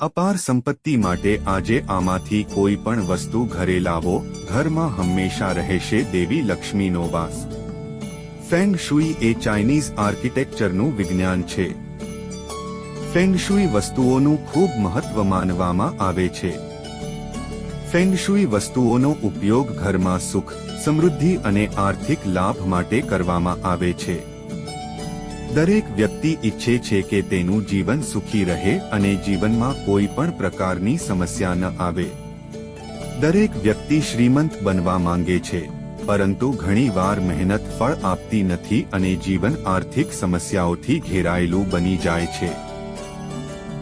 અપાર સંપત્તિ માટે આજે આમાંથી કોઈ પણ વસ્તુ ઘરે લાવો, ઘરમાં હંમેશા રહેશે દેવી લક્ષ્મીનો વાસ. ફેંગ શુઈ એ ચાઇનીઝ આર્કિટેક્ચરનું વિજ્ઞાન છે. ફેંગ શુઈ વસ્તુઓનું ખૂબ મહત્વ માનવામાં આવે છે. ફેંગશુઈ વસ્તુઓનો ઉપયોગ ઘરમાં સુખ, સમૃદ્ધિ અને આર્થિક લાભ માટે કરવામાં આવે છે. દરેક વ્યક્તિ ઈચ્છે છે કે તેનું જીવન સુખી રહે અને જીવનમાં કોઈ પણ પ્રકારની સમસ્યા ન આવે. દરેક વ્યક્તિ શ્રીમંત બનવા માંગે છે, પરંતુ ઘણીવાર મહેનત ફળ આપતી નથી અને જીવન આર્થિક સમસ્યાઓથી ઘેરાયેલું બની જાય છે.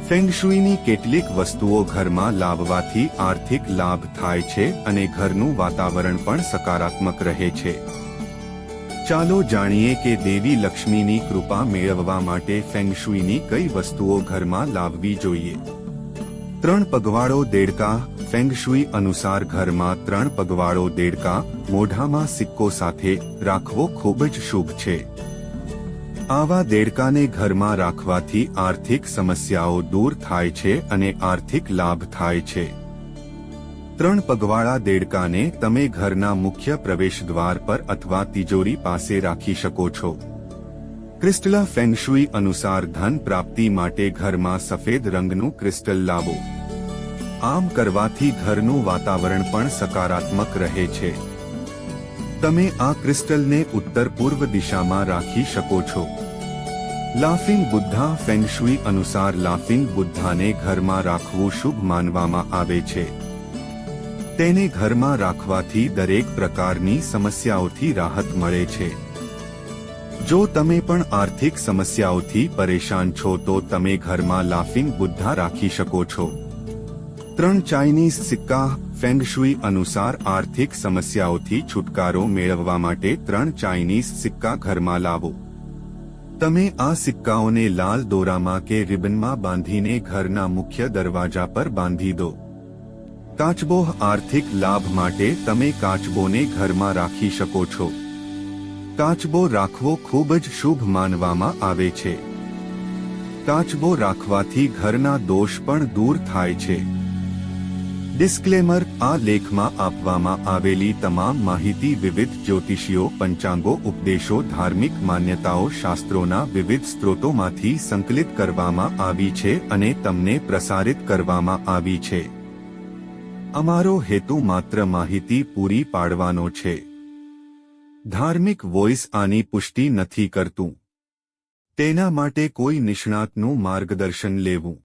ફેંગશુઈની કેટલીક વસ્તુઓ ઘરમાં લાવવાથી આર્થિક લાભ થાય છે અને ઘરનું વાતાવરણ પણ સકારાત્મક રહે છે. ચાલો જાણીએ કે દેવી લક્ષ્મીની કૃપા મેળવવા માટે ફેંગશુઈની કઈ વસ્તુઓ ઘરમાં લાવવી જોઈએ. ત્રણ પગવાળો દેડકા ફેંગશુઈ અનુસાર ઘરમાં ત્રણ પગવાળો દેડકા, મોઢામાં સિક્કો સાથે રાખવો ખૂબ જ શુભ છે. આવા દેડકાને ઘરમાં રાખવાથી આર્થિક સમસ્યાઓ દૂર થાય છે અને આર્થિક લાભ થાય છે. ત્રણ પગવાળા દેડકાને તમે ઘરના મુખ્ય પ્રવેશદ્વાર પર અથવા તિજોરી પાસે રાખી શકો છો. ક્રિસ્ટલા ફેંગશુઈ અનુસાર ધન પ્રાપ્તિ માટે ઘરમાં સફેદ રંગનું ક્રિસ્ટલ લાવો. આમ કરવાથી ઘરનું વાતાવરણ પણ સકારાત્મક રહે છે. તમે આ ક્રિસ્ટલને ઉત્તર પૂર્વ દિશામાં રાખી શકો છો. લાફિંગ બુદ્ધા ફેંગશુઈ અનુસાર લાફિંગ બુદ્ધાને ઘરમાં રાખવું શુભ માનવામાં આવે છે. તેને ઘરમાં રાખવાથી દરેક પ્રકારની સમસ્યાઓથી રાહત મળે છે. જો તમે પણ આર્થિક સમસ્યાઓથી પરેશાન છો તો તમે ઘરમાં લાફિંગ બુદ્ધા રાખી શકો છો. ત્રણ ચાઇનીઝ સિક્કા ફેંગશુઈ અનુસાર આર્થિક સમસ્યાઓથી છુટકારો મેળવવા માટે ત્રણ ચાઇનીઝ સિક્કા ઘરમાં લાવો. તમે આ સિક્કાઓને લાલ દોરામાં કે રિબનમાં બાંધીને ઘરના મુખ્ય દરવાજા પર બાંધી દો. કાચબો આર્થિક લાભ માટે તમે કાચબોને ઘરમાં રાખી શકો છો. કાચબો રાખવો ખૂબ જ શુભ માનવામાં આવે છે. કાચબો રાખવાથી ઘરના દોષ પણ દૂર થાય છે. ડિસ્ક્લેમર આ લેખમાં આપવામાં આવેલી તમામ માહિતી વિવિધ જ્યોતિષીઓ, પંચાંગો, ઉપદેશો, ધાર્મિક માન્યતાઓ, શાસ્ત્રોના વિવિધ સ્ત્રોતોમાંથી સંકલિત કરવામાં આવી છે અને તમને પ્રસારિત કરવામાં આવી છે. અમારો હેતુ માત્ર માહિતી પૂરી પાડવાનો છે. ધાર્મિક વોઇસ આની પુષ્ટિ નથી કરતું. તેના માટે કોઈ નિષ્ણાતનું માર્ગદર્શન લેવું.